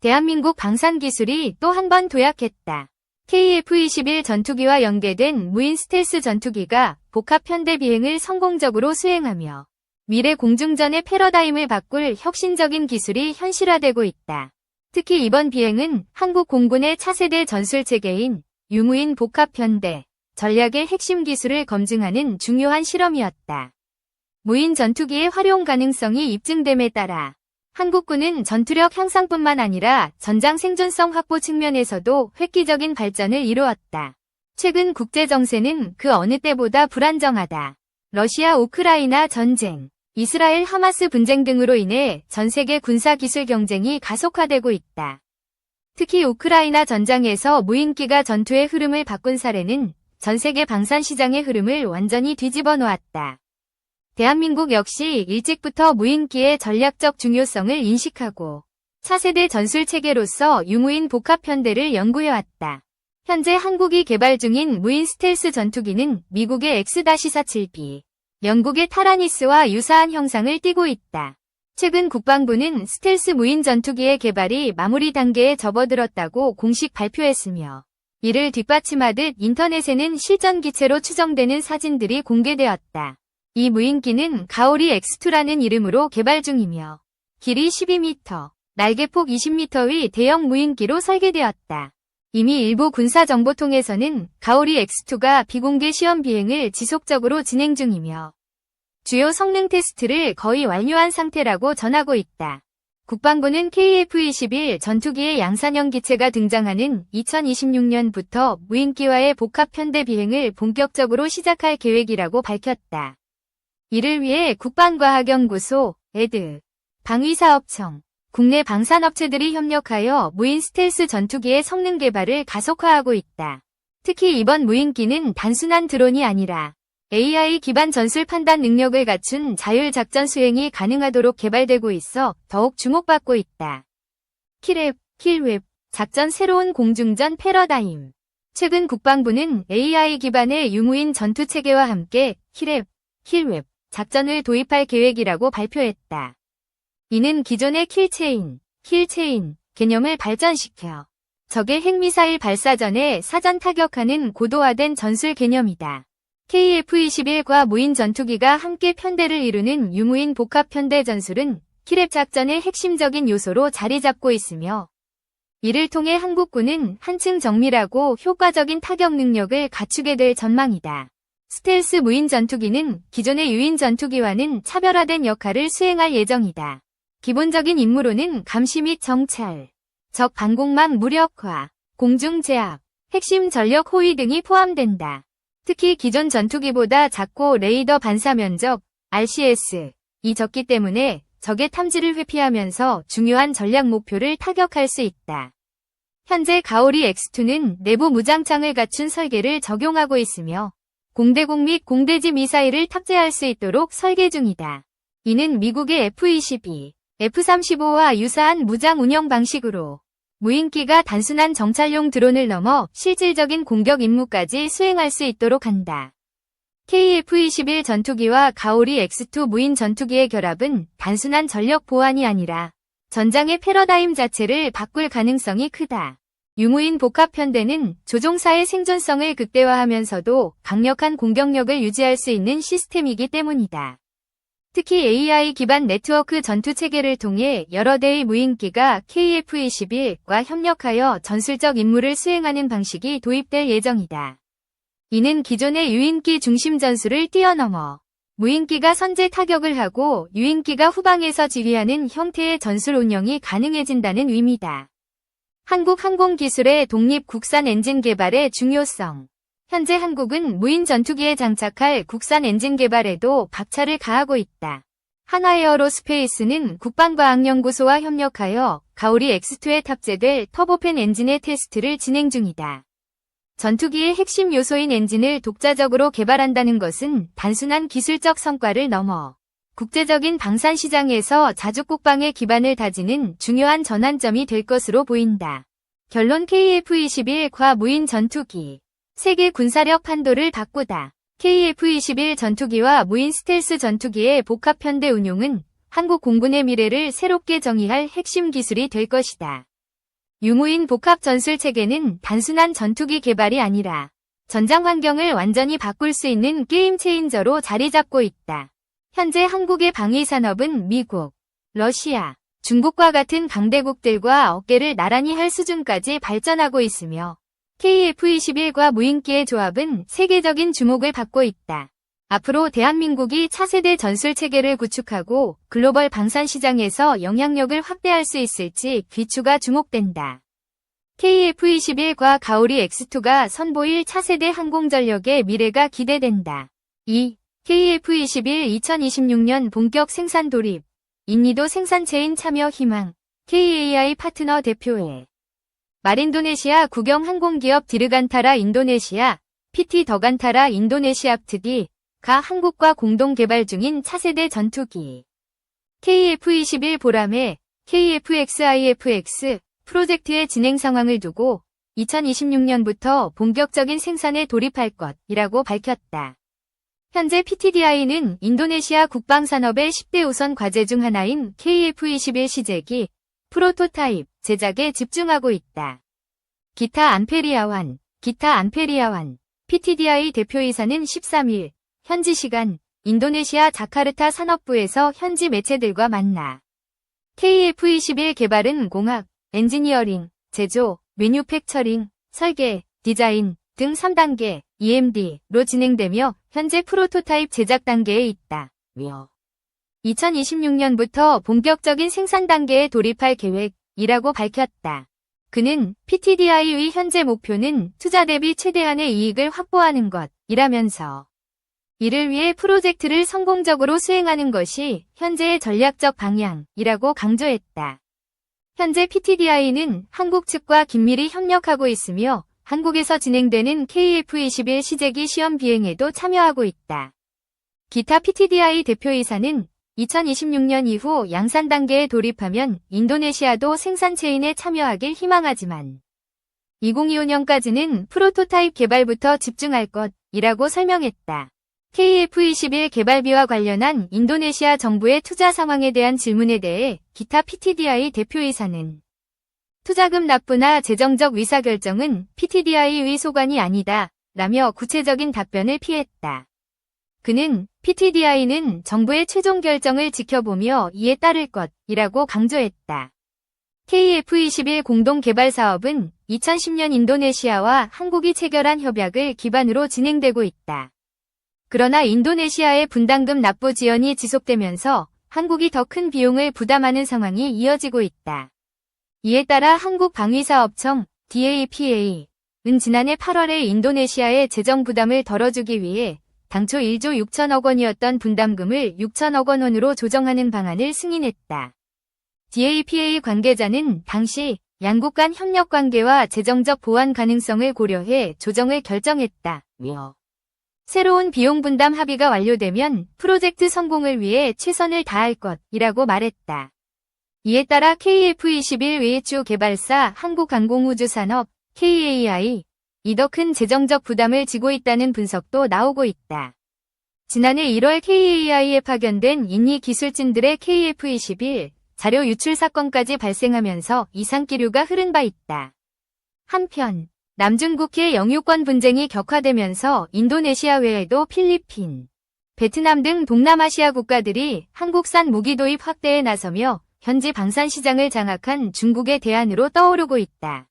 대한민국 방산 기술이 또 한 번 도약했다. KF-21 전투기와 연계된 무인 스텔스 전투기가 복합 현대 비행을 성공적으로 수행하며 미래 공중전의 패러다임을 바꿀 혁신적인 기술이 현실화되고 있다. 특히 이번 비행은 한국 공군의 차세대 전술 체계인 유무인 복합 현대 전략의 핵심 기술을 검증하는 중요한 실험이었다. 무인 전투기의 활용 가능성이 입증됨에 따라 한국군은 전투력 향상뿐만 아니라 전장 생존성 확보 측면에서도 획기적인 발전을 이루었다. 최근 국제 정세는 그 어느 때보다 불안정하다. 러시아 우크라이나 전쟁, 이스라엘 하마스 분쟁 등으로 인해 전 세계 군사 기술 경쟁이 가속화되고 있다. 특히 우크라이나 전장에서 무인기가 전투의 흐름을 바꾼 사례는 전 세계 방산 시장의 흐름을 완전히 뒤집어 놓았다. 대한민국 역시 일찍부터 무인기의 전략적 중요성을 인식하고 차세대 전술 체계로서 유무인 복합 현대를 연구해왔다. 현재 한국이 개발 중인 무인 스텔스 전투기는 미국의 X-47B, 영국의 타라니스와 유사한 형상을 띠고 있다. 최근 국방부는 스텔스 무인 전투기의 개발이 마무리 단계에 접어들었다고 공식 발표했으며 이를 뒷받침하듯 인터넷에는 실전 기체로 추정되는 사진들이 공개되었다. 이 무인기는 가오리 X2라는 이름으로 개발 중이며 길이 12m, 날개폭 20m의 대형 무인기로 설계되었다. 이미 일부 군사정보통에서는 가오리 X2가 비공개 시험 비행을 지속적으로 진행 중이며 주요 성능 테스트를 거의 완료한 상태라고 전하고 있다. 국방부는 KF-21 전투기의 양산형 기체가 등장하는 2026년부터 무인기와의 복합 현대 비행을 본격적으로 시작할 계획이라고 밝혔다. 이를 위해 국방과학연구소, 에드, 방위사업청, 국내 방산업체들이 협력하여 무인 스텔스 전투기의 성능 개발을 가속화하고 있다. 특히 이번 무인기는 단순한 드론이 아니라 AI 기반 전술 판단 능력을 갖춘 자율 작전 수행이 가능하도록 개발되고 있어 더욱 주목받고 있다. 킬랩, 킬웹, 작전 새로운 공중전 패러다임. 최근 국방부는 AI 기반의 유무인 전투 체계와 함께 킬랩, 킬웹, 작전을 도입할 계획이라고 발표했다. 이는 기존의 킬체인, 킬체인 개념을 발전시켜 적의 핵미사일 발사 전에 사전 타격하는 고도화된 전술 개념이다. KF-21과 무인 전투기가 함께 편대를 이루는 유무인 복합 편대 전술은 킬랩 작전의 핵심적인 요소로 자리 잡고 있으며 이를 통해 한국군은 한층 정밀하고 효과적인 타격 능력을 갖추게 될 전망이다. 스텔스 무인 전투기는 기존의 유인 전투기와는 차별화된 역할을 수행할 예정이다. 기본적인 임무로는 감시 및 정찰, 적 방공망 무력화, 공중 제압, 핵심 전력 호위 등이 포함된다. 특히 기존 전투기보다 작고 레이더 반사 면적, RCS, 이 적기 때문에 적의 탐지를 회피하면서 중요한 전략 목표를 타격할 수 있다. 현재 가오리 X2는 내부 무장창을 갖춘 설계를 적용하고 있으며 공대공 및 공대지 미사일을 탑재할 수 있도록 설계 중이다. 이는 미국의 F-22, F-35와 유사한 무장 운영 방식으로 무인기가 단순한 정찰용 드론을 넘어 실질적인 공격 임무까지 수행할 수 있도록 한다. KF-21 전투기와 가오리 X2 무인 전투기의 결합은 단순한 전력 보완이 아니라 전장의 패러다임 자체를 바꿀 가능성이 크다. 유무인 복합 현대는 조종사의 생존성을 극대화하면서도 강력한 공격력을 유지할 수 있는 시스템이기 때문이다. 특히 AI 기반 네트워크 전투 체계를 통해 여러 대의 무인기가 KF-21과 협력하여 전술적 임무를 수행하는 방식이 도입될 예정이다. 이는 기존의 유인기 중심 전술을 뛰어넘어 무인기가 선제 타격을 하고 유인기가 후방에서 지휘하는 형태의 전술 운영이 가능해진다는 의미다. 한국 항공기술의 독립 국산 엔진 개발의 중요성 현재 한국은 무인 전투기에 장착할 국산 엔진 개발에도 박차를 가하고 있다. 한화에어로스페이스는 국방과학연구소와 협력하여 가오리 X2에 탑재될 터보팬 엔진의 테스트를 진행 중이다. 전투기의 핵심 요소인 엔진을 독자적으로 개발한다는 것은 단순한 기술적 성과를 넘어 국제적인 방산 시장에서 자주 국방의 기반을 다지는 중요한 전환점이 될 것으로 보인다. 결론 KF-21 과 무인 전투기 세계 군사력 판도를 바꾸다. KF-21 전투기와 무인 스텔스 전투기의 복합 현대 운용은 한국 공군의 미래를 새롭게 정의할 핵심 기술이 될 것이다. 유무인 복합 전술 체계는 단순한 전투기 개발이 아니라 전장 환경을 완전히 바꿀 수 있는 게임 체인저로 자리 잡고 있다. 현재 한국의 방위 산업은 미국, 러시아, 중국과 같은 강대국들과 어깨를 나란히 할 수준까지 발전하고 있으며 KF-21과 무인기의 조합은 세계적인 주목을 받고 있다. 앞으로 대한민국이 차세대 전술 체계를 구축하고 글로벌 방산 시장에서 영향력을 확대할 수 있을지 귀추가 주목된다. KF-21과 가오리 X2가 선보일 차세대 항공전력의 미래가 기대된다. 2. KF-21 2026년 본격 생산 돌입. 인니도 생산체인 참여 희망. KAI 파트너 대표회. 말인도네시아 국영 항공기업 디르간타라 인도네시아, PT 더간타라 인도네시아 프트디, 가 한국과 공동 개발 중인 차세대 전투기. KF-21 보람의 KF-XIFX 프로젝트의 진행 상황을 두고 2026년부터 본격적인 생산에 돌입할 것이라고 밝혔다. 현재 PTDI는 인도네시아 국방산업의 10대 우선 과제 중 하나인 KF-21 시제기 프로토타입 제작에 집중하고 있다. 기타 안페리아완, 기타 안페리아완, PTDI 대표이사는 13일 현지 시간 인도네시아 자카르타 산업부에서 현지 매체들과 만나. KF-21 개발은 공학, 엔지니어링, 제조, 매뉴팩처링, 설계, 디자인 등 3단계 EMD로 진행되며 현재 프로토타입 제작 단계에 있다. 며 2026년부터 본격적인 생산 단계에 돌입할 계획이라고 밝혔다. 그는 PTDI의 현재 목표는 투자 대비 최대한의 이익을 확보하는 것이라면서 이를 위해 프로젝트를 성공적으로 수행하는 것이 현재의 전략적 방향이라고 강조했다. 현재 PTDI는 한국 측과 긴밀히 협력하고 있으며 한국에서 진행되는 KF-21 시제기 시험 비행에도 참여하고 있다. 기타 PTDI 대표이사는 2026년 이후 양산 단계에 돌입하면 인도네시아도 생산 체인에 참여하길 희망하지만 2025년까지는 프로토타입 개발부터 집중할 것이라고 설명했다. KF-21 개발비와 관련한 인도네시아 정부의 투자 상황에 대한 질문에 대해 기타 PTDI 대표이사는 투자금 납부나 재정적 의사결정은 PTDI의 소관이 아니다 라며 구체적인 답변을 피했다. 그는 PTDI는 정부의 최종 결정을 지켜보며 이에 따를 것이라고 강조했다. KF-21 공동개발 사업은 2010년 인도네시아와 한국이 체결한 협약을 기반으로 진행되고 있다. 그러나 인도네시아의 분담금 납부 지연이 지속되면서 한국이 더 큰 비용을 부담하는 상황이 이어지고 있다. 이에 따라 한국방위사업청 DAPA는 지난해 8월에 인도네시아의 재정 부담을 덜어주기 위해 당초 1조 6천억 원이었던 분담금을 6천억 원으로 조정하는 방안을 승인했다. DAPA 관계자는 당시 양국 간 협력 관계와 재정적 보완 가능성을 고려해 조정을 결정했다. 며 새로운 비용 분담 합의가 완료되면 프로젝트 성공을 위해 최선을 다할 것이라고 말했다. 이에 따라 KF-21 외주 개발사 한국항공우주산업 KAI 이 더 큰 재정적 부담을 지고 있다는 분석도 나오고 있다. 지난해 1월 KAI에 파견된 인니 기술진들의 KF-21 자료 유출 사건까지 발생하면서 이상기류가 흐른 바 있다. 한편 남중국해 영유권 분쟁이 격화되면서 인도네시아 외에도 필리핀, 베트남 등 동남아시아 국가들이 한국산 무기 도입 확대에 나서며 현지 방산 시장을 장악한 중국의 대안으로 떠오르고 있다.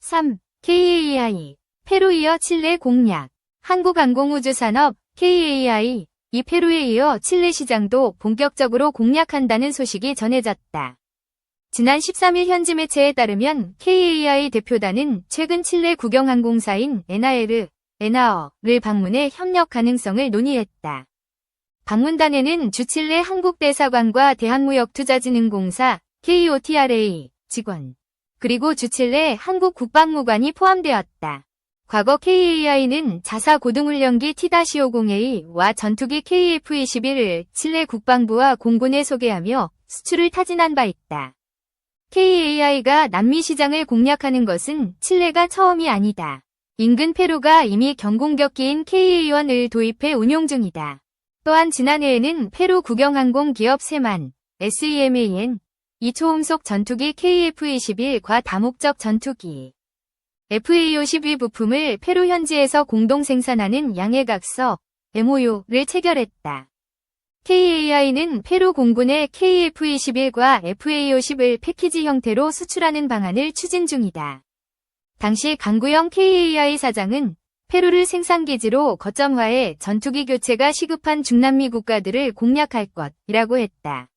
3. KAI 페루 이어 칠레 공략 한국항공우주산업 KAI 이 페루에 이어 칠레 시장도 본격적으로 공략한다는 소식이 전해졌다. 지난 13일 현지 매체에 따르면 KAI 대표단은 최근 칠레 국영항공사인 에나에르, 에나어를 방문해 협력 가능성을 논의했다. 방문단에는 주칠레 한국대사관과 대한무역투자진흥공사 KOTRA 직원, 그리고 주칠레 한국국방무관이 포함되었다. 과거 KAI는 자사 고등훈련기 T-501A와 전투기 KF-21을 칠레 국방부와 공군에 소개하며 수출을 타진한 바 있다. KAI가 남미 시장을 공략하는 것은 칠레가 처음이 아니다. 인근 페루가 이미 경공격기인 KA-1을 도입해 운용 중이다. 또한 지난해에는 페루 국영항공 기업 세만, SEMAN, 이 초음속 전투기 KF-21과 다목적 전투기 FA-52 부품을 페루 현지에서 공동 생산하는 양해각서 MOU를 체결했다. KAI는 페루 공군의 KF-21과 FA-50을 패키지 형태로 수출하는 방안을 추진 중이다. 당시 강구영 KAI 사장은 페루를 생산기지로 거점화해 전투기 교체가 시급한 중남미 국가들을 공략할 것이라고 했다.